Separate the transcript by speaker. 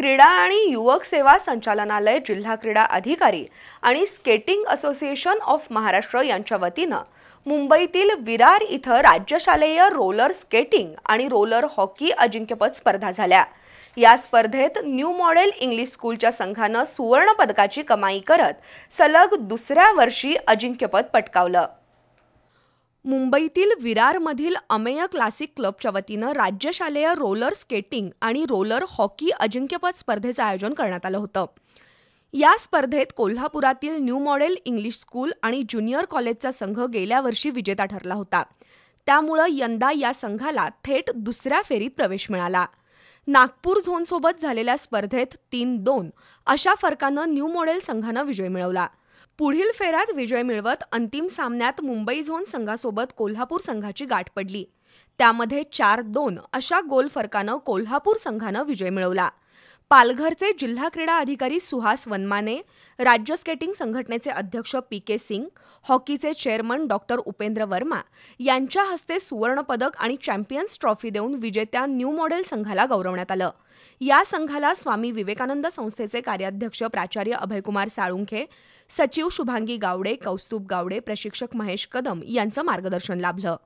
Speaker 1: क्रीडा आणि युवक सेवा संचालनालय जिल्हा क्रीडा अधिकारी आणि स्केटिंग असोसिएशन ऑफ महाराष्ट्र यांच्या वतीनं मुंबईतील विरार इथं राज्यशालेय रोलर स्केटिंग आणि रोलर हॉकी अजिंक्यपद स्पर्धा झाल्या. या स्पर्धेत न्यू मॉडेल इंग्लिश स्कूलच्या संघानं सुवर्ण पदकाची कमाई करत सलग दुसऱ्या वर्षी अजिंक्यपद पटकावलं. मुंबईतील विरारमधील अमेय क्लासिक क्लबच्या वतीनं राज्यशालेय रोलर स्केटिंग आणि रोलर हॉकी अजिंक्यपद स्पर्धेचं आयोजन करण्यात आलं होतं. या स्पर्धेत कोल्हापुरातील न्यू मॉडेल इंग्लिश स्कूल आणि ज्युनियर कॉलेजचा संघ गेल्या वर्षी विजेता ठरला होता. त्यामुळं यंदा या संघाला थेट दुसऱ्या फेरीत प्रवेश मिळाला. नागपूर झोनसोबत झालेल्या स्पर्धेत तीन दोन अशा फरकानं न्यू मॉडेल संघानं विजय मिळवला. पुढील फेऱ्यात विजय मिळवत अंतिम सामन्यात मुंबई झोन संघासोबत कोल्हापूर संघाची गाठ पडली. त्यामध्ये चार दोन अशा गोल फरकानं कोल्हापूर संघानं विजय मिळवला. पालघरचे जिल्हा क्रीडा अधिकारी सुहास वनमाने राज्य स्केटिंग संघटनेचे अध्यक्ष पी के सिंग हॉकीचे चेअरमन डॉक्टर उपेंद्र वर्मा यांच्या हस्ते सुवर्णपदक आणि चॅम्पियन्स ट्रॉफी देऊन विजेत्या न्यू मॉडेल संघाला गौरवण्यात आलं. या संघाला स्वामी विवेकानंद संस्थेचे कार्याध्यक्ष प्राचार्य अभयकुमार साळुंखे सचिव शुभांगी गावडे कौस्तुभ गावडे प्रशिक्षक महेश कदम यांचं मार्गदर्शन लाभलं.